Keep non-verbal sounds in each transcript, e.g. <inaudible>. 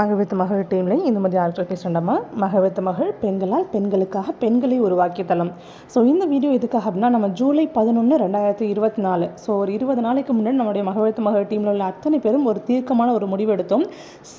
மகவித்து மகள் டீமில் இந்த மாதிரி யார்கிட்ட பேசுகிறோம்மா மகவித்து மகள் பெண்களால் பெண்களுக்காக பெண்களை உருவாக்கிய தளம். ஸோ இந்த வீடியோ எதுக்காக அப்படின்னா நம்ம ஜூலை பதினொன்று ரெண்டாயிரத்தி இருபத்தி நாலு. ஸோ ஒரு இருபது நாளைக்கு முன்னாடி நம்மளுடைய மகவித்து மகள் டீமில் உள்ள அத்தனை பேரும் ஒரு தீர்க்கமான ஒரு முடிவு எடுத்தோம்.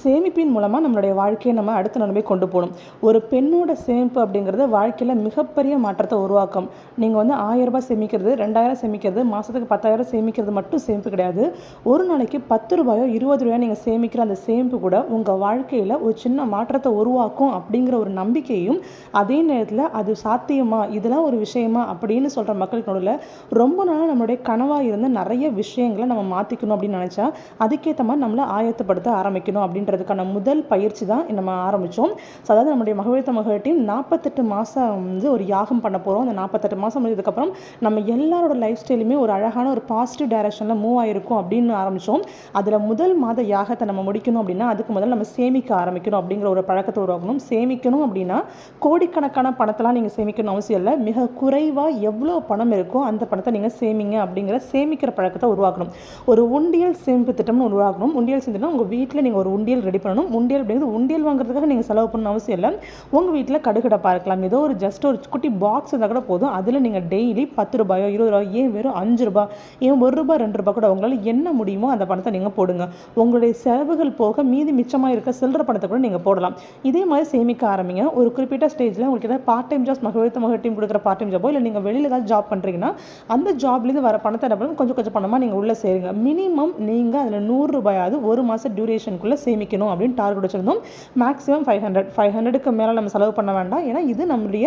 சேமிப்பின் மூலமாக நம்மளுடைய வாழ்க்கையை நம்ம அடுத்த நிலைமை கொண்டு போகணும். ஒரு பெண்ணோட சேமிப்பு அப்படிங்கிறது வாழ்க்கையில் மிகப்பெரிய மாற்றத்தை உருவாக்கும். நீங்கள் வந்து ஆயிரம் ரூபாய் சேமிக்கிறது ரெண்டாயிரம் சேமிக்கிறது மாதத்துக்கு பத்தாயிரம் சேமிக்கிறது மட்டும் சேமிப்பு கிடையாது. ஒரு நாளைக்கு பத்து ரூபாயோ இருபது ரூபாயோ நீங்கள் சேமிக்கிற அந்த சேமிப்பு கூட உங்கள் வாழ்க்கையில் ஒரு சின்ன மாற்றத்தை உருவாக்கும் அப்படிங்கிற ஒரு நம்பிக்கையும் அதே நேரத்தில் அது சாத்தியமா? இதெல்லாம் ஒரு விஷயமா? அப்படின்னு சொல்கிற மக்களுக்கு நடுவில் ரொம்ப நாளாக நம்மளுடைய கனவாக இருந்த நிறைய விஷயங்களை நம்ம மாற்றிக்கணும் அப்படின்னு நினச்சா அதுக்கேற்ற மாதிரி நம்மளை ஆயத்தப்படுத்த ஆரம்பிக்கணும் அப்படின்றதுக்கான முதல் பயிற்சி தான் நம்ம ஆரம்பித்தோம் ஸோ அதாவது நம்முடைய மகளிர் மகளிர் நாற்பத்தெட்டு மாதம் வந்து ஒரு யாகம் பண்ண போகிறோம் அந்த நாற்பத்தெட்டு மாதம் முடிஞ்சதுக்கப்புறம் நம்ம எல்லாரோட லைஃப் ஸ்டைலுமே ஒரு அழகான ஒரு பாசிட்டிவ் டைரக்ஷனில் மூவ் ஆகிருக்கும் அப்படின்னு ஆரம்பித்தோம் அதில் முதல் மாத யாகத்தை நம்ம முடிக்கணும் அப்படின்னா அதுக்கு முதல்ல நம்ம சேமிக்க ஆரம்பிக்கணும் அப்படிங்கிற ஒரு பழக்கத்தை உருவாக்கணும். சேமிக்கணும் அப்படின்னா கோடிக்கணக்கான பணத்தெல்லாம் நீங்கள் சேமிக்கணும் அவசியம் இல்லை. மிக குறைவாக எவ்வளோ பணம் இருக்கோ அந்த பணத்தை நீங்கள் சேமிங்க அப்படிங்கிற சேமிக்கிற பழக்கத்தை உருவாக்கணும். ஒரு உண்டியல் சேமிப்பு திட்டம்னு உருவாக்கணும். உண்டியல் சேமிப்புனா உங்கள் வீட்டில் நீங்கள் ஒரு உண்டியல் ரெடி பண்ணணும். உண்டியல் அப்படிங்கிறது உண்டியல் வாங்குறதுக்காக நீங்கள் செலவு பண்ணணும் அவசியம் இல்லை. உங்கள் வீட்டில் கடுகடப்பாக இருக்கலாம். ஏதோ ஒரு ஜஸ்ட் ஒரு குட்டி பாக்ஸ் இருந்தால் கூட போதும். அதில் நீங்கள் டெய்லி பத்து ரூபாயோ இருபது ரூபாயோ ஏன் வெறும் அஞ்சு ரூபாய் ஏன் ஒரு ரூபாய் ரெண்டு ரூபாய் கூட உங்களால் என்ன முடியுமோ அந்த பணத்தை நீங்கள் போடுங்க. உங்களுடைய செலவுகள் போக மீதி மிச்சமாக இருக்க சில்லற பணத்தை கூட நீங்கள் போடலாம். இதே மாதிரி சேமிக்க ஆரம்பிங்க. ஒரு குறிப்பிட்ட ஸ்டேஜில் உங்களுக்கு ஏதாவது பார்ட் டைம் ஜாப்ஸ் மகளிர் மகளிர் டீம் கொடுக்குற பார்ட் டைம் ஜாபோ இல்லை நீங்கள் வெளியில் ஏதாவது ஜாப் பண்ணுறீங்கன்னா அந்த ஜாப்லேருந்து வர பணத்தை என்ன பண்ணணும் கொஞ்சம் கொஞ்சம் பணமாக நீங்கள் உள்ளே சேருங்க. மினிமம் நீங்கள் அதில் நூறு ரூபாயாவது ஒரு மாதம் டியூரேஷனுக்குள்ளே சேமிக்கணும் அப்படின்னு டார்கெட் வச்சுருந்தோம். மேக்ஸிமம் ஃபைவ் ஹண்ட்ரட் ஃபைவ் ஹண்ட்ரடுக்கு மேலே நம்ம செலவு பண்ண வேண்டாம். ஏன்னா இது நம்மளுடைய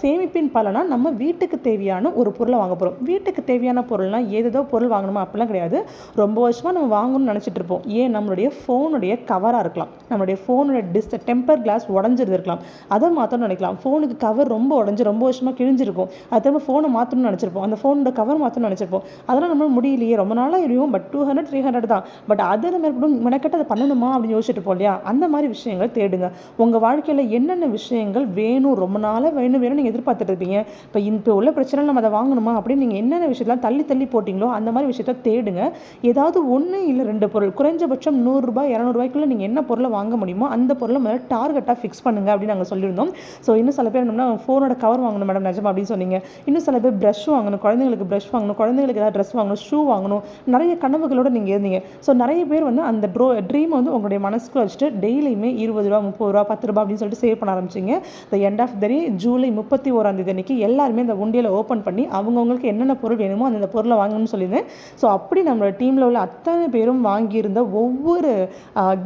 சேமிப்பின் பலனாக நம்ம வீட்டுக்கு தேவையான ஒரு பொருளை வாங்க போகிறோம் வீட்டுக்கு தேவையான பொருள்னால் ஏதேதோ பொருள் வாங்கணுமா? அப்படிலாம் கிடையாது. ரொம்ப வருஷமாக நம்ம வாங்கணும்னு நினச்சிட்டு இருப்போம். ஏன்? நம்மளுடைய ஃபோனுடைய கவராக இருக்கும். இருக்கலாம். நம்மளுடைய ஃபோனோட டிஸ் டெம்பர் கிளாஸ் உடஞ்சிருந்து இருக்கலாம். அதை மாற்றணும்னு நினைக்கலாம். ஃபோனுக்கு கவர் ரொம்ப உடஞ்சி ரொம்ப வருஷமாக கிழிஞ்சிருக்கும். அது திரும்ப ஃபோனை மாற்றணும்னு நினச்சிருப்போம். அந்த ஃபோனோட கவர் மாற்றணும்னு நினச்சிருப்போம். அதெல்லாம் நம்ம முடியலையே. ரொம்ப நாளாக இருக்கும் but two hundred three hundred தான். பட் அதை நம்ம இருக்கணும் மெனக்கட்டு அதை பண்ணணுமா அப்படின்னு யோசிச்சுட்டு இருப்போம் இல்லையா? அந்த மாதிரி விஷயங்கள் தேடுங்க. உங்கள் வாழ்க்கையில் என்னென்ன விஷயங்கள் வேணும்? ரொம்ப நாளாக வேணும் வேணும் நீங்கள் எதிர்பார்த்துட்டு இருப்பீங்க. இப்போ இப்போ உள்ள பிரச்சனை நம்ம அதை வாங்கணுமா அப்படின்னு நீங்கள் என்னென்ன விஷயத்தெல்லாம் தள்ளி தள்ளி போட்டிங்களோ அந்த மாதிரி விஷயத்த தேடுங்க. ஏதாவது ஒன்று இல்லை ரெண்டு பொருள். குறைஞ்சபட்சம் நூறுரூபா இரநூறுபாய்க்குள்ள நீங்கள் என்ன பொருளை வாங்க முடியுமோ அந்த பொருளை முதல்ல டார்கெட்டாக ஃபிக்ஸ் பண்ணுங்க அப்படின்னு நாங்கள் சொல்லியிருந்தோம். ஸோ இன்னும் சில பேர் என்னன்னா ஃபோனோட கவர் வாங்கணும் மேடம் நிஜமா அப்படின்னு சொன்னீங்க. இன்னும் சில பேர் ப்ரஷ் வாங்கணும் குழந்தைங்களுக்கு ப்ரஷ் வாங்கணும் குழந்தைங்களுக்கு ஏதாவது ட்ரெஸ் வாங்கணும் ஷூ வாங்கணும் நிறைய கனவுகளோட நீங்கள் இருந்தீங்க. ஸோ நிறைய பேர் வந்து அந்த ட்ரோ ட்ரீம் வந்து உங்களுடைய மனசுக்குள்ள வச்சுட்டு டெய்லியுமே இருபது ரூபா முப்பது ரூபா பத்து ரூபா அப்படின்னு சொல்லிட்டு சேவ் பண்ண ஆரம்பிச்சிங்க. The end of the July முப்பத்தி ஓராம் தேதி அன்னைக்கு எல்லாருமே அந்த உண்டியலை ஓப்பன் பண்ணி அவங்கவுங்களுக்கு என்னென்ன பொருள் வேணுமோ அந்த பொருளை வாங்கணும்னு சொல்லியிருந்தேன். ஸோ அப்படி நம்மளோட டீமில் உள்ள அத்தனை பேரும் வாங்கியிருந்த ஒவ்வொரு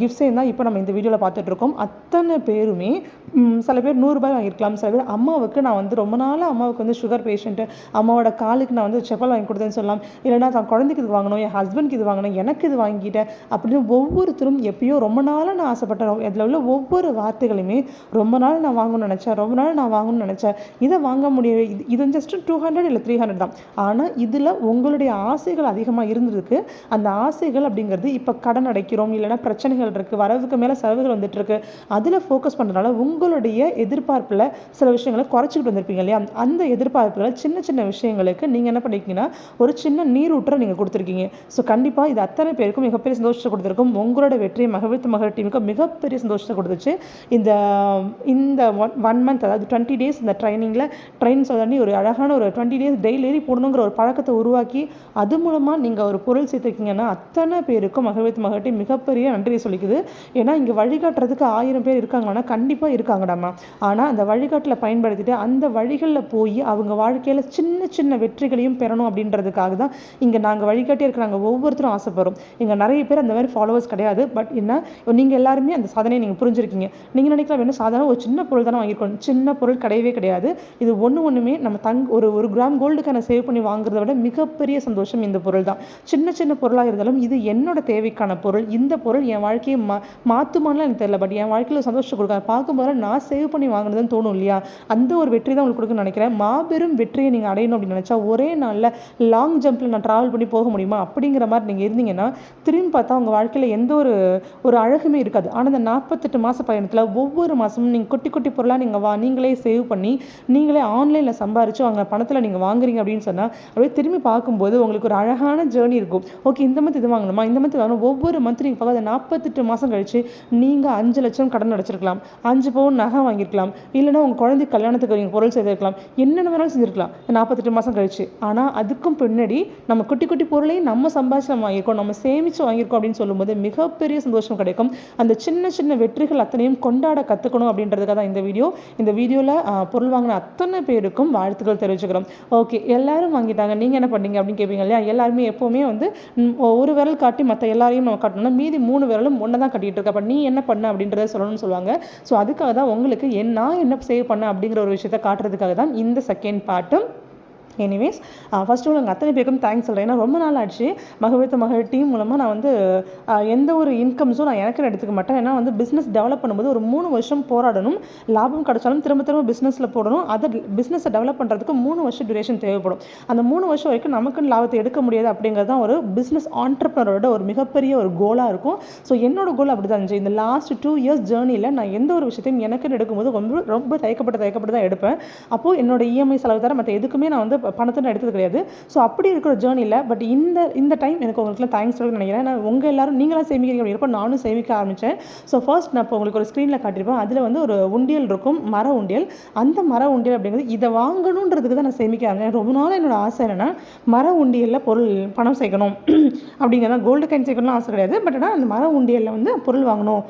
கிஃப்ட்ஸையும் தான் இப்போ நம்ம இந்த வீடியோவில் பார்த்துட்ருக்கோம். அத்தனை பேருமே சில பேர் நூறுரூபாய் வாங்கியிருக்கலாம். சில பேர் அம்மாவுக்கு நான் வந்து ரொம்ப நாளாக அம்மாவுக்கு வந்து சுகர் பேஷண்ட்டு அம்மாவோட காலுக்கு நான் வந்து செப்பல் வாங்கி கொடுத்தேன்னு சொல்லலாம். இல்லைன்னா தான் குழந்தைக்கு இது வாங்கணும் என் ஹஸ்பண்ட்க்கு இது வாங்கணும் எனக்கு இது வாங்கிட்டேன் அப்படின்னு ஒவ்வொருத்தரும் எப்பயோ ரொம்ப நாளாக நான் ஆசைப்பட்டேன். இதில் உள்ள ஒவ்வொரு வார்த்தைகளுமே ரொம்ப நாள் நான் வாங்கணும்னு நினச்சேன் ரொம்ப நாள் நான் வாங்கணும்னு நினச்சேன். இதை வாங்க முடியும் இது இது ஜஸ்ட் டூ ஹண்ட்ரட் இல்லை த்ரீ ஹண்ட்ரட் தான். ஆனால் இதில் உங்களுடைய ஆசைகள் அதிகமாக இருந்திருக்கு. அந்த ஆசைகள் அப்படிங்கிறது இப்போ கடன் அடைக்கிறோம் இல்லைன்னா பிரச்சனைகள் இருக்குது வர வரவுக்கு மேலே செலவுகள் வந்துட்டு இருக்கு அதில் ஃபோக்கஸ் பண்ணுறதுனால உங்களுடைய எதிர்பார்ப்பில் சில விஷயங்களை குறைச்சிக்கிட்டு வந்திருப்பீங்க இல்லையா? அந்த எதிர்பார்ப்புகளை சின்ன சின்ன விஷயங்களுக்கு நீங்கள் என்ன பண்ணிருக்கீங்கன்னா ஒரு சின்ன நீரூற்றை நீங்கள் கொடுத்துருக்கீங்க. ஸோ கண்டிப்பாக இது அத்தனை பேருக்கும் மிகப்பெரிய சந்தோஷத்தை கொடுத்துருக்கும். உங்களோட வெற்றி மகவித்து மகள் டீமுக்கு மிகப்பெரிய சந்தோஷத்தை கொடுத்துச்சு. இந்த இந்த ஒன் ஒன் மந்த் அதாவது டுவெண்ட்டி டேஸ் இந்த ட்ரைனிங்கில் ட்ரெயின் சொல்லி ஒரு அழகான ஒரு டுவெண்ட்டி டேஸ் டெய்லி போடணுங்கிற ஒரு பழக்கத்தை உருவாக்கி அது மூலமாக நீங்கள் ஒரு பொருள் சேர்த்துருக்கீங்கன்னா அத்தனை பேருக்கும் மகவித்து மகட்டி மிகப்பெரிய நன்றியை சொல்லிக்குது. ஏன்னா இங்கே வழிகாட்டுறதுக்கு ஆயிரம் பேர் இருக்காங்கன்னா கண்டிப்பாக இருக்காங்கடாமா. ஆனால் அந்த வழிகாட்டில் பயன்படுத்திட்டு அந்த வழிகளில் போய் அவங்க வாழ்க்கையில் சின்ன சின்ன வெற்றிகளையும் பெறணும் அப்படின்றதுக்காக தான் இங்கே நாங்கள் வழிகாட்டி இருக்கிறாங்க. ஒவ்வொருத்தரும் ஆசைப்படுறோம். இங்கே நிறைய பேர் அந்த மாதிரி ஃபாலோவர்ஸ் கிடையாது. பட் என்ன நீங்கள் எல்லாருமே அந்த சாதனையை நீங்கள் புரிஞ்சிருக்கீங்க. நீங்கள் நினைக்கலாம் வேணும் சாதாரண ஒரு சின்ன பொருள் தானே வாங்கியிருக்கோம். சின்ன பொருள் கிடையவே கிடையாது. இது ஒன்று ஒன்றுமே நம்ம தங் ஒரு ஒரு கிராம் கோல்டுக்கான சேவ் பண்ணி வாங்குறத விட மிகப்பெரிய சந்தோஷம் இந்த பொருள் தான். சின்ன சின்ன பொருளாக இருந்தாலும் இது என்னோட தேவைக்கான பொருள். இந்த பொருள் என் வாழ்க்கையை ம மாற்றுமான்லாம் எனக்கு தெரியல. பட் என் வாழ்க்கையில் சந்தோஷம் கொடுக்க பார்க்கும்போது நான் சேவ் பண்ணி வாங்குறதுன்னு தோணும் இல்லையா? அந்த ஒரு வெற்றி தான் உங்களுக்கு கொடுக்குன்னு நினைக்கிறேன். மாபெரும் வெற்றியை நீங்கள் அடையணும் அப்படின்னு நினச்சா ஒரே நாளில் லாங் ஜம்பில் நான் ட்ராவல் பண்ணி போக முடியுமா? அப்படிங்கிற மாதிரி நீங்கள் இருந்தீங்கன்னா திரும்பி பார்த்தா உங்கள் வாழ்க்கையில் எந்த ஒரு ஒரு அழகுமே இருக்காது. ஆனால் இந்த நாற்பத்தெட்டு மாத பயணத்தில் ஒவ்வொரு மாதமும் நீங்கள் குட்டி குட்டி பொருளாக நீங்கள் வா நீங்களே சேவ் பண்ணி நீங்களே ஆன்லைனில் சம்பாரிச்சு வாங்க பணத்தில் நீங்கள் வாங்குறீங்க அப்படின்னு சொன்னால் அப்படியே திரும்பி பார்க்கும்போது உங்களுக்கு ஒரு அழகான ஜேர்னி இருக்கும். ஓகே இந்த மந்த் இது வாங்கணுமா? இந்த மந்த் வாங்கணும்? ஒவ்வொரு மந்த் நீங்கள் பார்க்காத நாற்பத்தெட்டு மாதம் கழிச்சு நீங்கள் அஞ்சு லட்சம் கடன் அடைச்சிருக்கலாம். அஞ்சு பவுன் நகை வாங்கியிருக்கலாம். இல்லைன்னா உங்கள் குழந்தை கல்யாணத்துக்கு நீங்கள் பொருள் செய்திருக்கலாம் என்னென்ன வேணாலும் செஞ்சிருக்கலாம். நாற்பத்தெட்டு மாதம் கழிச்சு. ஆனால் அதுக்கும் பின்னாடி நம்ம குட்டி குட்டி பொருளையும் நம்ம சம்பாதிச்சு நம்ம வாங்கியிருக்கோம். நம்ம சேமிச்சு வாங்கியிருக்கோம் அப்படின்னு சொல்லும்போது மிகப்பெரிய சந்தோஷம் கிடைக்கும். அந்த சின்ன சின்ன வெற்றிகள் அத்தனையும் கொண்டாட கற்றுக்கணும் அப்படின்றதுக்காக தான் இந்த வீடியோ. இந்த வீடியோவில் பொருள் வாங்கின அத்தனை பேருக்கும் வாழ்த்துக்கள் தெரிவிச்சுக்கிறோம். ஓகே எல்லாரும் வாங்கிட்டாங்க. நீங்கள் என்ன பண்ணீங்க அப்படின்னு கேட்பீங்க இல்லையா? எல்லாருமே எப்போவுமே வந்து ஒரு விரல் காட்டி மற்ற எல்லாரையும் நம்ம காட்டணும்னா மீதி மூணு விரலும் ஒன்று தான் கட்டிட்டு இருக்க அப்போ நீ என்ன பண்ண அப்படின்றத சொல்லணும்னு சொல்லுவாங்க. ஸோ அதுக்காக தான் உங்களுக்கு என் நான் என்ன சேவ் பண்ண அப்படிங்கிற ஒரு விஷயத்த காட்டுறதுக்காக தான் இந்த செகண்ட் பாட்டும் எனிவேஸ் ஃபஸ்ட்டு ஆஃப் ஆல் உங்கள் அத்தனை பேருக்கும் தேங்க்ஸ் சொல்கிறேன் ஏன்னா ரொம்ப நாள் ஆச்சு. மகவித்த மகள் டீம் மூலமாக நான் வந்து uh, எந்த ஒரு இன்கம்ஸும் நான் எனக்குன்னு எடுத்துக்க மாட்டேன். ஏன்னா வந்து பிஸ்னஸ் டெவலப் பண்ணும்போது ஒரு மூணு வருஷம் போராடணும். லாபம் கிடைச்சாலும் திரும்ப திரும்ப பிஸ்னஸில் போடணும். அதை பிஸ்னஸை டெவலப் பண்ணுறதுக்கு மூணு வருஷம் டியூரேஷன் தேவைப்படும். அந்த மூணு வருஷம் வரைக்கும் நமக்குன்னு லாபத்தை எடுக்க முடியாது அப்படிங்கிறது தான் ஒரு பிஸ்னஸ் ஆண்டர்ப்னரோட ஒரு மிகப்பெரிய ஒரு கோலாக இருக்கும். ஸோ என்னோட கோல் அப்படி தான் இருந்துச்சு. இந்த லாஸ்ட் டூ இயர்ஸ் ஜேர்னியில் நான் எந்த ஒரு விஷயத்தையும் எனக்குன்னு எடுக்கும்போது ரொம்ப ரொம்ப தயக்கப்பட்டு தயக்கப்பட்டு தான் எடுப்பேன். அப்போது என்னோட இஎம்ஐ செலவு தர மற்ற எதுக்குமே நான் வந்து பணத்தை நான் எடுத்தது கிடையாது. ஸோ அப்படி இருக்கிற ஜேர்னியில் பட் இந்த இந்த டைம் எனக்கு உங்களுக்குலாம் தேங்க்ஸ் சொல்ல நினைக்கிறேன். நான் உங்கள் எல்லாரும் நீங்களாம் சேமிக்கிறீங்க அப்படிங்கிறப்ப நானும் சேமிக்க ஆரம்பித்தேன் ஸோ ஃபர்ஸ்ட் நான் இப்போ உங்களுக்கு ஒரு ஸ்க்ரீனில் காட்டியிருப்பேன். அதில் வந்து ஒரு உண்டியல் இருக்கும் மர உண்டியல். அந்த மர உண்டியல் அப்படிங்கிறது இதை வாங்கணுன்றதுக்கு தான் நான் சேமிக்க ஆரம்பிச்சேன். ரொம்ப நாள் என்னோட ஆசை என்னன்னா மர உண்டியலில் பொருள் பணம் சேர்க்கணும். <clears throat> அப்படிங்கிறத கோல்டு கைன் சேர்க்கணும்னு ஆசை கிடையாது. பட் ஆனால் அந்த மர உண்டியலில் வந்து பொருள் வாங்கணும்.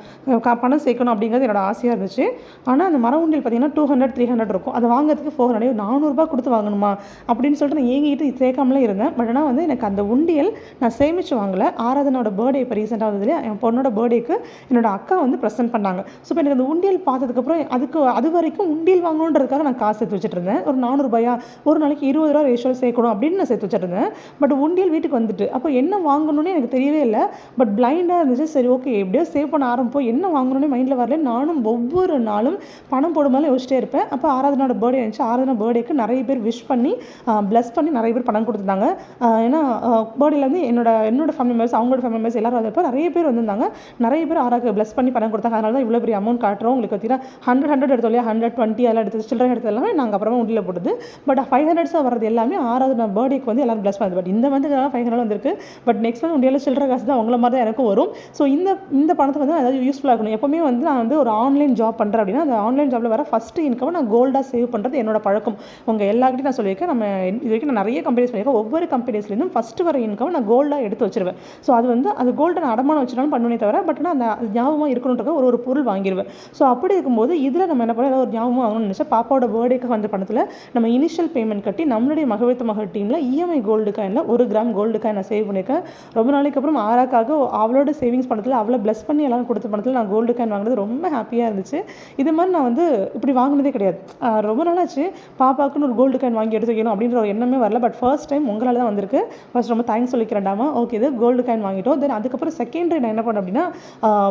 பணம் சேர்க்கணும் அப்படிங்கிறது என்னோட ஆசையாக இருந்துச்சு. ஆனால் அந்த மர உண்டியல் பார்த்தீங்கன்னா டூ ஹண்ட்ரட் த்ரீ ஹண்ட்ரட் இருக்கும். அதை வாங்குறதுக்கு ஃபோர் ஹண்ட்ரட் நானூறுரூபா கொடுத்து வாங்கணுமா? அப்படின்னு சொல்லிட்டு நான் ஏங்கிட்டு சேர்க்காமலே இருந்தேன். பட் ஆனால் வந்து எனக்கு அந்த உண்டியல் நான் சேமிச்சு வாங்கலை. ஆராதனோட பர்த்டே இப்போ ரீசெண்டாக வந்தது இல்லையா? என் பொண்ணோட பர்த்டேக்கு என்னோட அக்கா வந்து ப்ரெசென்ட் பண்ணாங்க. ஸோ இப்போ எனக்கு அந்த உண்டியல் பார்த்ததுக்கப்புறம் அதுக்கு அது வரைக்கும் உண்டியல் வாங்கணுன்றதுக்காக நான் காசு சேர்த்து வச்சுட்டு இருந்தேன். ஒரு நானூறுபாயா ஒரு நாளைக்கு இருபது ரூபா ரேஷியோ சேர்க்கணும் அப்படின்னு நான் சேர்த்து வச்சுருந்தேன் பட் உண்டியல் வீட்டுக்கு வந்துட்டு அப்போ என்ன வாங்கணும்னு எனக்கு தெரியவே இல்லை. பட் பிளைண்டாக இருந்துச்சு. சரி ஓகே எப்படியோ சேவ் பண்ண ஆரம்பிப்போம். என்ன வாங்கணும்னு மைண்டில் வரல நானும் ஒவ்வொரு நாளும் பணம் போடும்போது யோசிச்சிட்டே இருப்பேன். அப்போ ஆராதனோட பர்த்டே இருந்துச்சு ஆராதனா பர்த்டேக்கு நிறைய பேர் விஷ் பண்ணி ப்ளஸ் பண்ணி நிறைய பேர் பணம் கொடுத்துருந்தாங்க. ஏன்னா பர்த்டேலேருந்து என்னோட என்னோட ஃபேமிலி மெம்பர்ஸ் அவங்களோட ஃபேமிலி மெம்பர்ஸ் எல்லாரும் வந்தப்போ நிறைய பேர் வந்திருந்தாங்க. நிறைய பேர் ஆராக்கு ப்ளஸ் பண்ணி பணம் கொடுத்தாங்க. அதனால தான் இவ்வளோ பெரிய அமௌண்ட் காட்டுறோம். உங்களுக்கு பார்த்தீங்கன்னா ஹண்ட்ரட் ஹண்ட்ரட் எடுத்தோம் இல்லையா? ஹண்ட்ரட் டுவெண்ட்டி அதெல்லாம் எடுத்து சில்லறை எடுத்து எல்லாமே நாங்கள் அப்புறமா உண்டியில் போடுது பட் ஃபைவ் ஹண்ட்ரட்ஸாக வரது எல்லாமே ஆராதனா பர்த்டேக்கு வந்து எல்லாரும் ப்ளஸ் பண்ணுது. பட் இந்த வந்து ஃபைவ் ஹண்ட்ரட் வந்திருக்கு. பட் நெக்ஸ்ட் வந்து உண்டியில் சில்லறை காசு தான் உங்களை மாதிரி தான் எனக்கும் வரும். ஸோ இந்த இந்த பணத்தை வந்து அதாவது யூஸ்ஃபுல்லாக இருக்கணும். எப்போவுமே வந்து நான் வந்து ஒரு ஆன்லைன் ஜாப் பண்ணுறேன் அப்படின்னா அந்த ஆன்லைன் ஜாப்பில் வர ஃபஸ்ட்டு இன்கம் நான் கோல்டாக சேவ் பண்ணுறது என்னோட பழக்கம். உங்கள் எல்லாருக்கிட்டையும் நான் சொல்லியிருக்கேன். நம்ம இது வரைக்கும் நான் நிறைய கம்பெனிஸ் பண்ணியிருக்கேன். ஒவ்வொரு கம்பெனிஸ்லேருந்தும் ஃபஸ்ட்டு வர இன்கம் நான் கோல்டாக எடுத்து வச்சிருவேன். ஸோ அது வந்து அது கோல்டை நான் அடமானம் வச்சுனாலும் பண்ணுவேனே தவிர பட் ஆனால் அந்த ஞாபகமாக இருக்கணுன்றக்க ஒரு ஒரு பொருள் வாங்கிடுவேன் ஸோ அப்படி இருக்கும்போது இதில் நம்ம என்ன பண்ணோம் ஏதாவது ஒரு ஞாபகம் வாங்கணும்னு நினச்சா பாப்பாவோட பர்த்டேக்கு வந்த பணத்தில் நம்ம இனிஷியல் பேமெண்ட் கட்டி நம்மளுடைய மகவித்த மகள் டீமில் இஎம்ஐ கோல்டு காயினில் ஒரு கிராம் கோல்டு காயின் நான் சேவ் பண்ணியிருக்கேன். ரொம்ப நாளைக்கு அப்புறம் ஆராக்காக அவளோட சேவிங்ஸ் பணத்தில் அவளை ப்ளஸ் பண்ணி எல்லாரும் கொடுத்த பணத்தில் நான் கோல்டு காயின் வாங்கினது ரொம்ப ஹாப்பியாக இருந்துச்சு. இது மாதிரி நான் வந்து இப்படி வாங்கினதே கிடையாது. ரொம்ப நாளாச்சு. பாப்பாக்குன்னு ஒரு கோல்டு காயின் வாங்கி எடுத்து வைக்கணும். அப்படின்ற ஒரு எண்ணமே வரல. பட் ஃபர்ஸ்ட் டைம் உங்களால் தான் வந்திருக்கு. ஃபர்ஸ்ட் ரொம்ப தேங்க்ஸ் சொல்லிக்கிறேன்டாமா. ஓகே இது கோல்டு காயின் வாங்கிட்டோம். தென் அதுக்கப்புறம் செகண்டரி நான் என்ன பண்ணேன் அப்படின்னா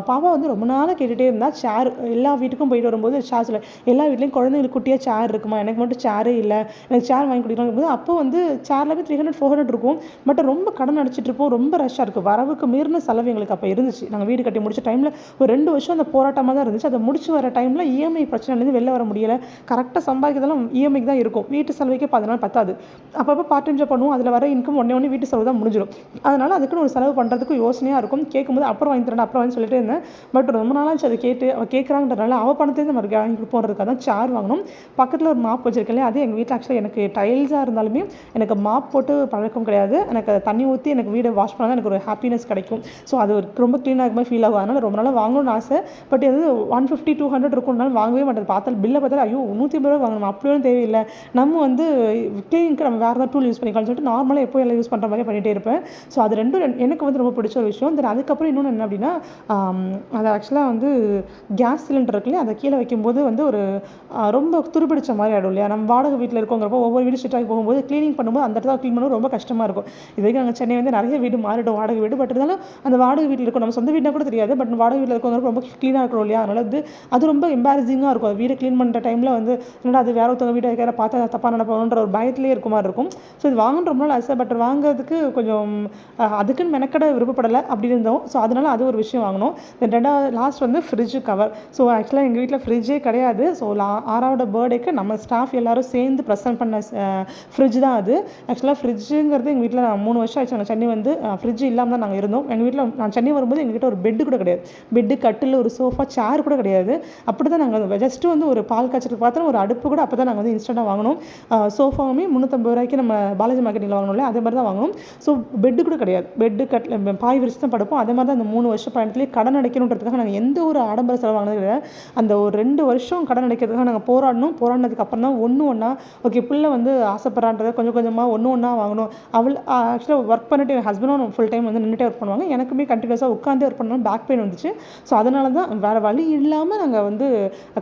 பாப்பா வந்து ரொம்ப நாளாக கேட்டுகிட்டே இருந்தால் சேர் எல்லா வீட்டுக்கும் போயிட்டு வரும்போது சேர் சொல்ல எல்லா வீட்லேயும் குழந்தைங்களுக்கு குட்டியாக சேர் இருக்குமா? எனக்கு மட்டும் சேரே இல்லை. எனக்கு சேர் வாங்கி கொடுக்கணும் போது அப்போ வந்து சேர்லாமே த்ரீ ஹண்ட்ரட் ஃபோர் ஹண்ட்ரட் இருக்கும். பட் ரொம்ப கடன் அடிச்சிட்டு இருப்போம். ரொம்ப ரஷ்ஷாக இருக்கும் வரவுக்கு மீறின செலவு எங்களுக்கு அப்போ இருந்துச்சு. நாங்கள் வீடு கட்டி முடிச்ச டைமில் ஒரு ரெண்டு வருஷம் அந்த போராட்டமாக தான் இருந்துச்சு. அதை முடிச்சு வர டைமில் இஎம்ஐ பிரச்சனைலேருந்து வெளில வர முடியல. கரெக்டாக சம்பாதிக்கிறதெல்லாம் இஎம்ஐக்கு தான் இருக்கும். வீட்டு செலவுக்கே பதினாலு பத்தாது. அப்பப்போ பார்ட் டைம் ஜாப் பண்ணுவோம். அதில் வர இன்கம் ஒன்றே ஒன்று வீட்டு செலவு தான் முடிஞ்சிடும் அதனால் அதுக்குன்னு ஒரு செலவு பண்ணுறதுக்கு யோசனையாக இருக்கும். கேட்கும்போது அப்புறம் வாங்கி தரேன் அப்புறம் வாங்கி சொல்லிட்டே இருந்தேன். பட் ரொம்ப நாளாச்சு அதை கேட்டு அவள் கேட்குறாங்கன்றனால அவள் பணத்தையும் நம்ம வாங்கி கொடுப்போன்றதுக்காக தான் சேர் வாங்கணும். பக்கத்தில் ஒரு மாப் வச்சிருக்கேன் இல்லையா? அது எங்கள் வீட்டில் ஆக்சுவலாக எனக்கு டைல்ஸாக இருந்தாலுமே எனக்கு மாப் போட்டு பழக்கம் கிடையாது. எனக்கு அதை தண்ணி ஊற்றி எனக்கு வீடை வாஷ் பண்ணால் எனக்கு ஒரு ஹாப்பினஸ் கிடைக்கும். ஸோ அது ஒரு ரொம்ப க்ளீனாக இருக்கும்போது ஃபீல் ஆகும். அதனால் ரொம்ப நாளாக வாங்கணும்னு ஆசை. பட் இது ஒன் ஃபிஃப்டி டூ ஹண்ட்ரட் இருக்கும்னாலும் வாங்கவே மாட்டேன். பார்த்தாலும் பில்லை பார்த்தாலும் ஐயோ நூற்றி ஐம்பது ரூபா வாங்கணும்? அப்படியும் தேவையில்லை. நம்ம வந்து கிளீனிங்க்கு நம்ம வேறு ஏதாவது டூல் யூஸ் பண்ணிக்கலாம்னு சொல்லிட்டு நார்மலாக எப்போ எல்லாம் யூஸ் பண்ணுற மாதிரி பண்ணிகிட்டே இருப்பேன். ஸோ அது ரெண்டும் ரெண்டு- எனக்கு வந்து ரொம்ப பிடிச்ச ஒரு விஷயம். தென் அதுக்கப்புறம் இன்னொன்று என்ன அப்படின்னா அது ஆக்சுவலாக வந்து கேஸ் சிலிண்டர் இருக்குல்லையா அதை கீழே வைக்கும்போது வந்து ஒரு ரொம்ப துருபிடிச்ச மாதிரி ஆகிடும் இல்லையா? நம்ம வாடகை வீட்டில் இருக்கோங்கிறப்போ ஒவ்வொரு வீடு ஷிஃப்ட் ஆகி போகும்போது க்ளீனிங் பண்ணும்போது அந்த இடத்துல க்ளீன் பண்ண ரொம்ப கஷ்டமாக இருக்கும். இது வரைக்கும் நாங்கள் சென்னை வந்து நிறைய வீடு மாறிடும் வாடகை வீடு. பட் இருந்தாலும் அந்த வாடகை வீட்டில் இருக்கும். நம்ம சொந்த வீடுனா கூட தெரியாது. பட் வாடகை வீட்டில் இருக்கவங்க ரொம்ப க்ளீனாக இருக்கிறோம் இல்லையா? அதனால அது அது ரொம்ப எம்பாரசிங்காக இருக்கும். அது வீடு க்ளீன் பண்ணுற டைமில் வந்து என்னடா அது வேற ஒருத்தவங்க வீட்டை வைக்கிற பார்த்தா தப்பாக நினைப்பாங்கன்ற ஒரு பயம் பயத்திலே இருக்க மாதிரி இருக்கும். ஸோ இது வாங்கணும் ரொம்ப நாள் ஆசை பட் வாங்குறதுக்கு கொஞ்சம் அதுக்குன்னு மெனக்கட விருப்பப்படலை. அப்படி இருந்தோம். ஸோ அதனால் அது ஒரு விஷயம் வாங்கினோம். தென் ரெண்டாவது லாஸ்ட் வந்து ஃப்ரிட்ஜு கவர் ஸோ ஆக்சுவலாக எங்கள் வீட்டில் ஃப்ரிட்ஜே கிடையாது. ஸோ லா ஆறாவோட பர்த்டேக்கு நம்ம ஸ்டாஃப் எல்லாரும் சேர்ந்து ப்ரெசென்ட் பண்ண ஃப்ரிட்ஜ் தான் அது. ஆக்சுவலாக ஃப்ரிட்ஜுங்கிறது எங்கள் வீட்டில் மூணு வருஷம் ஆச்சு. நாங்கள் சென்னை வந்து ஃப்ரிட்ஜ் இல்லாமல் தான் நாங்கள் இருந்தோம். எங்கள் வீட்டில் நான் சென்னை வரும்போது எங்கள் ஒரு பெட்டு கூட கிடையாது. பெட்டு கட்டில் ஒரு சோஃபா சேர் கூட கிடையாது. அப்படி தான் நாங்கள் ஜஸ்ட்டு வந்து ஒரு பால் காய்ச்சலுக்கு பார்த்தோம் ஒரு அடுப்பு கூட அப்போ தான் நாங்கள் வந்து இன்ஸ்டண்ட்டாக வாங்கினோம். சோஃபா எல்லாமே முந்நூற்றம்பது ரூபாய்க்கு நம்ம பாலாஜி மார்க்கெட்டில் வாங்கணும்ல அதே மாதிரி தான் வாங்கணும். ஸோ பெட்டு கூட கிடையாது. பெட்டு கட்டில் பாய் விரிச்சு தான் படுப்போம். அதே மாதிரி தான் அந்த மூணு வருஷம் பயணத்துலேயே கடன் அடைக்கணுன்றதுக்காக நாங்கள் எந்த ஒரு ஆடம்பர செலவு வாங்கினது கிடையாது. அந்த ஒரு ரெண்டு வருஷம் கடன் அடைக்கிறதுக்காக நாங்கள் போராடணும். போராடினதுக்கு அப்புறம் தான் ஒன்று ஒன்றா ஓகே பிள்ளை வந்து ஆசைப்படுறான்றதை கொஞ்சம் கொஞ்சமாக ஒன்று ஒன்றா வாங்கணும். அவள் ஆக்சுவலாக ஒர்க் பண்ணிட்டு என் ஹஸ்பண்டும் ஃபுல் டைம் வந்து நின்றுட்டே ஒர்க் பண்ணுவாங்க. எனக்குமே கண்டினியூஸாக உட்காந்தே ஒர்க் பண்ணணும் பேக் பெயின் வந்துச்சு. ஸோ அதனால தான் வேறு வழி இல்லாமல் நாங்கள் வந்து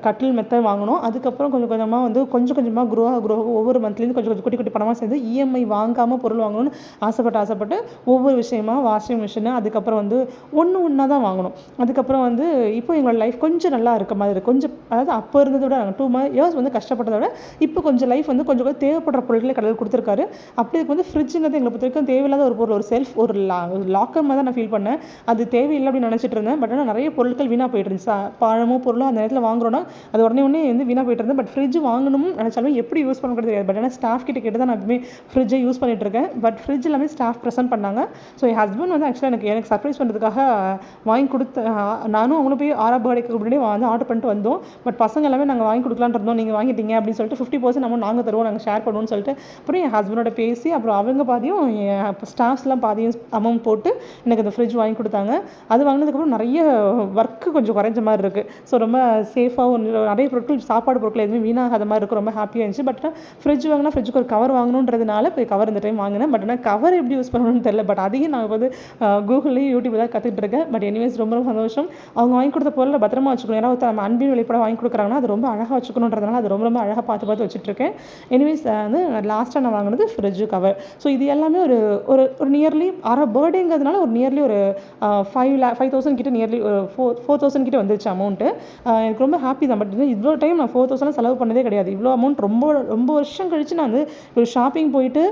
கட்டில் மெத்தை வாங்கினோம். அதுக்கப்புறம் கொஞ்சம் கொஞ்சமாக வந்து கொஞ்சம் கொஞ்சமாக குரோ குரோ ஒவ்வொரு மந்த்லேருந்து கொஞ்சம் கொஞ்சம் குட்டி குட்டி பணமாக சேர்ந்து இஎம்ஐ வாங்காமல் பொருள் வாங்கணும்னு ஆசைப்பட்டு ஆசைப்பட்டு ஒவ்வொரு விஷயமா வாஷிங் மிஷினு அதுக்கப்புறம் வந்து ஒன்று ஒன்றா தான் வாங்கணும். அதுக்கப்புறம் வந்து இப்போ எங்களோட லைஃப் கொஞ்சம் நல்லா இருக்க மாதிரி கொஞ்சம் அதாவது அப்போ இருந்ததை விட டூ மந்த் இயர்ஸ் வந்து கஷ்டப்பட்டதை விட இப்போ கொஞ்சம் லைஃப் வந்து கொஞ்சம் கொஞ்சம் தேவைப்படுற பொருட்களை கடவுள் கொடுத்துருக்காரு. அப்படி இதுக்கு வந்து ஃப்ரிட்ஜுங்கிறது எங்களை பொறுத்த வரைக்கும் தேவையில்லாத ஒரு பொருள் ஒரு செல்ஃப் ஒரு லா லாக்கர் மாதிரி தான் நான் ஃபீல் பண்ணேன். அது தேவையில்லை அப்படின்னு நினச்சிட்டு இருந்தேன். பட் ஆனால் நிறைய பொருட்கள் வீணாக போயிட்டு இருந்துச்சு. பழமோ பொருளோ அந்த நேரத்தில் வாங்குறோன்னா அது உடனே உடனே வந்து வீணாக போயிட்டு இருந்தேன் பட் ஃப்ரிட்ஜ் வாங்கணும்னு நினச்சாலும் எப்படி யூஸ் பண்ண தெரியாது. பட் ஆனால் ஸ்டாஃப் கிட்ட கேட்டு தான் நான் எப்பவுமே ஃப்ரிட்ஜை யூஸ் பண்ணிகிட்டு இருக்கேன். பட் ஃப்ரிட்ஜ் எல்லாமே ஸ்டாஃப் ப்ரெசென்ட் பண்ணாங்க. ஸோ என் ஹஸ்பண்ட் வந்து ஆக்சுவலாக எனக்கு எனக்கு சர்ப்ரைஸ் பண்ணுறதுக்காக வாங்கி கொடுத்து நானும் அவங்களும் போய் ஆறா பர்த்டேக்கு முன்னாடி வந்து ஆர்டர் பண்ணிட்டு வந்தோம். பட் பசங்க எல்லாமே நாங்கள் வாங்கி கொடுக்கலான்னு இருந்தோம். நீங்கள் வாங்கிட்டீங்க அப்படின்னு சொல்லிட்டு ஃபிஃப்டி பர்சன்ட் நம்ம நாங்கள் தருவோம் நாங்கள் ஷேர் பண்ணுவோம்னு சொல்லிட்டு. அப்புறம் என் ஹஸ்பண்டோட பேசி அப்புறம் அவங்க பாதியும் என் ஸ்டாஃப்ஸ்லாம் பாதியும் அமௌண்ட் போட்டு எனக்கு அந்த ஃப்ரிட்ஜ் வாங்கி கொடுத்தாங்க. அது வாங்கினதுக்கப்புறம் நிறைய ஒர்க்கு கொஞ்சம் குறைஞ்ச மாதிரி இருக்குது ஸோ ரொம்ப சேஃபாகவும் நிறைய பொருட்கள் சாப்பாடு பொருட்கள் எதுவுமே வீணாகாத மாதிரி இருக்கும் ரொம்ப ஹாப்பியாக இருந்துச்சு பட் ஃப்ரிட்ஜ் வாங்கினா ஃப்ரிட்ஜுக்கு ஒரு கவர் வாங்கணுன்றதுனால போய் கவர் இந்த டைம் வாங்கினேன். பட் ஆனால் கவர் எப்படி யூஸ் பண்ணணும்னு தெரியல. பட் அதையும் நான் வந்து கூகுள்லேயும் யூடியூப் தான் கற்றுக்கிட்டு இருக்கேன். பட் எனிவேஸ் ரொம்ப ரொம்ப சந்தோஷம். அவங்க வாங்கி கொடுத்த பொருளை பத்திரமா வச்சுக்கணும். ஏன்னா ஒருத்தர் நம்ம அன்பின் வெளிப்பட வாங்கி கொடுக்குறாங்கன்னா அது ரொம்ப அழகாக வச்சுக்கணுன்றதுனால அது ரொம்ப ரொம்ப அழகாக பார்த்து பார்த்து வச்சுட்டு இருக்கேன். எனிவேஸ் வந்து லாஸ்ட்டாக நான் வாங்கினது ஃப்ரிட்ஜு கவர் ஸோ இது எல்லாமே ஒரு ஒரு ஒரு நியர்லி அரை பர்த்டேங்கிறதுனால ஒரு நியர்லி ஒரு ஃபைவ் லே ஃபைவ் தௌசண்ட் கிட்ட நியர்லி ஒரு ஃபோர் ஃபோர் தௌசண்ட் கிட்ட வந்துருச்சு அமௌண்ட்டு எனக்கு ரொம்ப ஹாப்பி தான். பட் இவ்வளோ டைம் நான் ஃபோர் தௌசண்ட் செலவு பண்ணதே கிடையாது. இவ்வளோ அமௌண்ட் ரொம்ப ரொம்ப வருஷம் கழிச்சு நான் வந்து ஒரு ஷாப்பிங் போயிட்டு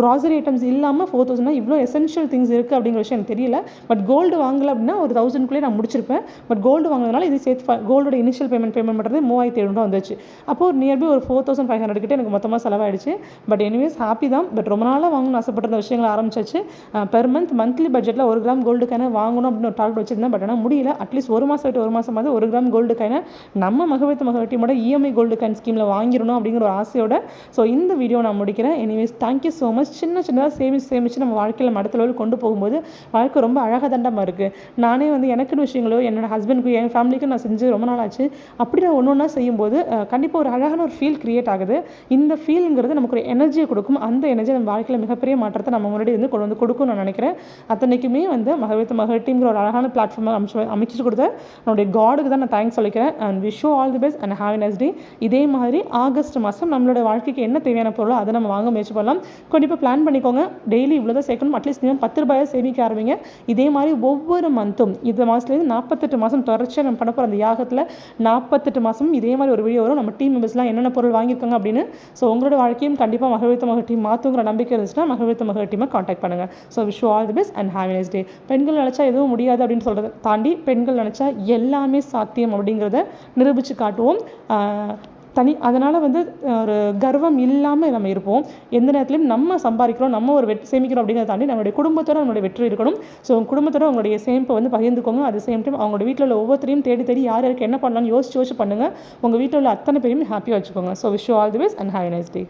க்ராசரி ஐட்டம்ஸ் இல்லாமல் ஃபோர் தௌசண்ட்னா இவ்வளோ எசென்ஷியல் திங்ஸ் இருக்குது அப்படிங்கிற விஷயம் எனக்கு தெரியல. பட் கோல்டு வாங்கலை அப்படின்னா ஒரு தௌசண்ட்குள்ளே நான் முடிச்சிருப்பேன். பட் கோல்டு வாங்கினதுனால இது சேர்த்து கோல்டோட இனிஷியல் பேமெண்ட் பேமெண்ட் பண்ணுறது மூவாயிரத்தி எழுநூறு வந்துச்சு. அப்போ ஒரு நியர்பி ஒரு ஃபோர் தௌசண்ட் ஃபைவ் ஹண்ட்ரட் கிட்டே எனக்கு மொத்தமாக செலவாயிடுச்சு. பட் எனிவேஸ் ஹாப்பி தான். பட் ரொம்ப நாளாக வாங்கணும்னு ஆசைப்பட்டிருந்த விஷயங்களை ஆரம்பிச்சாச்சு. பெர் மந்த் மந்த்லி பட்ஜெட்டில் ஒரு கிராம் கோல்டு வாங்கணும் அப்படின்னு ஒரு டார்கெட் வச்சிருந்தேன். பட் ஆனால் முடியல. அட்லீஸ்ட் ஒரு மாதம் விட்டு ஒரு மாதமாவது ஒரு கிராம் கோல்டு நம்ம மகவத்து மகவட்டியோட இஎம்ஐ கோல்டு காயின் ஸ்கீமில் வாங்கிடணும் அப்படிங்கிற ஒரு ஆசையோட ஸோ இந்த வீடியோ நான் முடிக்கிறேன். எனிவேஸ் தேங்க்யூ ஸோ மச் சின்ன சின்னதாக சேமிச்சு சேமிச்சு நம்ம வாழ்க்கையில் நம்ம அடுத்த கொண்டு போகும்போது வாழ்க்கை ரொம்ப அழகாக தண்டமாக இருக்குது நானே வந்து எனக்குன்னு விஷயங்களோ என்னோட ஹஸ்பண்டுக்கு என் ஃபேமிலிக்கும் நான் செஞ்சு ரொம்ப நாள் ஆச்சு அப்படி நான் ஒன்று ஒன்றா செய்யும்போது கண்டிப்பாக ஒரு அழகான ஒரு ஃபீல் கிரியேட் ஆகுது. இந்த ஃபீலுங்கிறது நமக்கு ஒரு எனர்ஜியை கொடுக்கும். அந்த எனர்ஜி நம்ம வாழ்க்கையில் மிகப்பெரிய மாற்றத்தை நம்ம முன்னாடி வந்து கொண்டு வந்து கொடுக்கும்னு நான் நினைக்கிறேன். அத்தனைக்குமே வந்து மகவித்த மகட்டிங்கிற ஒரு அழகான பிளாட்ஃபார்மை அமைச்சு அமைச்சு கொடுத்த என்னுடைய காடுக்கு தான் நான் தேங்க்ஸ் சொல்லிக்கிறேன். And wish all the best and have nice day இதே மாதிரி ஆகஸ்ட் மாதம் நம்மளோட வாழ்க்கைக்கு என்ன தேவையான பொருளோ அதை நம்ம வாங்க முயற்சி பண்ணலாம். கண்டிப்பாக பிளான் பண்ணிக்கோங்க. டெய்லி இவ்வளோ தான் சேர்க்கணும் அட்லீஸ்ட் நீங்கள் பத்து ரூபாயை சேமிக்க ஆரம்பிங்க. இதே மாதிரி ஒவ்வொரு மந்த்தும் இந்த மாதத்துலேருந்து நாற்பத்தெட்டு மாதம் தொடர்ச்சியாக நம்ம பண்ண போகிற அந்த யாகத்தில் நாற்பத்தெட்டு மாதம் இதே மாதிரி ஒரு வீடியோ வரும். நம்ம டீம் மெம்பர்ஸ்லாம் என்னென்ன பொருள் வாங்கியிருக்காங்க அப்படின்னு. ஸோ உங்களோட வாழ்க்கையும் கண்டிப்பாக மகவித்த மகள் டீம் மாற்றுங்கிற நம்பிக்கை இருந்துச்சுன்னா மகவித்த மகள் டீமை காண்டாக்ட் பண்ணுங்கள் so wish all the best and have nice day பெண்கள் நினச்சா எதுவும் முடியாது அப்படின்னு சொல்கிறத தாண்டி பெண்கள் நினச்சா எல்லாமே சாத்தியம் அப்படிங்கிறத நிரூபித்து காட்டுவோம். தனி அதனால் வந்து ஒரு கர்வம் இல்லாமல் நம்ம இருப்போம். எந்த நேரத்துலையும் நம்ம சம்பாதிக்கிறோம் நம்ம ஒரு வெற்றி சேமிக்கிறோம் அப்படிங்கிறத தாண்டி நம்மளுடைய குடும்பத்தோட நம்மளுடைய வெற்றி இருக்கணும். ஸோ குடும்பத்தோட உங்களுடைய சேமிப்பை வந்து பகிர்ந்துக்கோங்க. அது சேம் டைம் அவங்களோட வீட்டில் உள்ள ஒவ்வொருத்தரையும் தேடி தேடி யார் யாருக்கு என்ன பண்ணலாம்னு யோசிச்சு யோசிச்சு பண்ணுங்கள் உங்கள் வீட்டில் உள்ள அத்தனை பேரையும் ஹாப்பியாக வச்சுக்கோங்க. So wish all the best and have nice day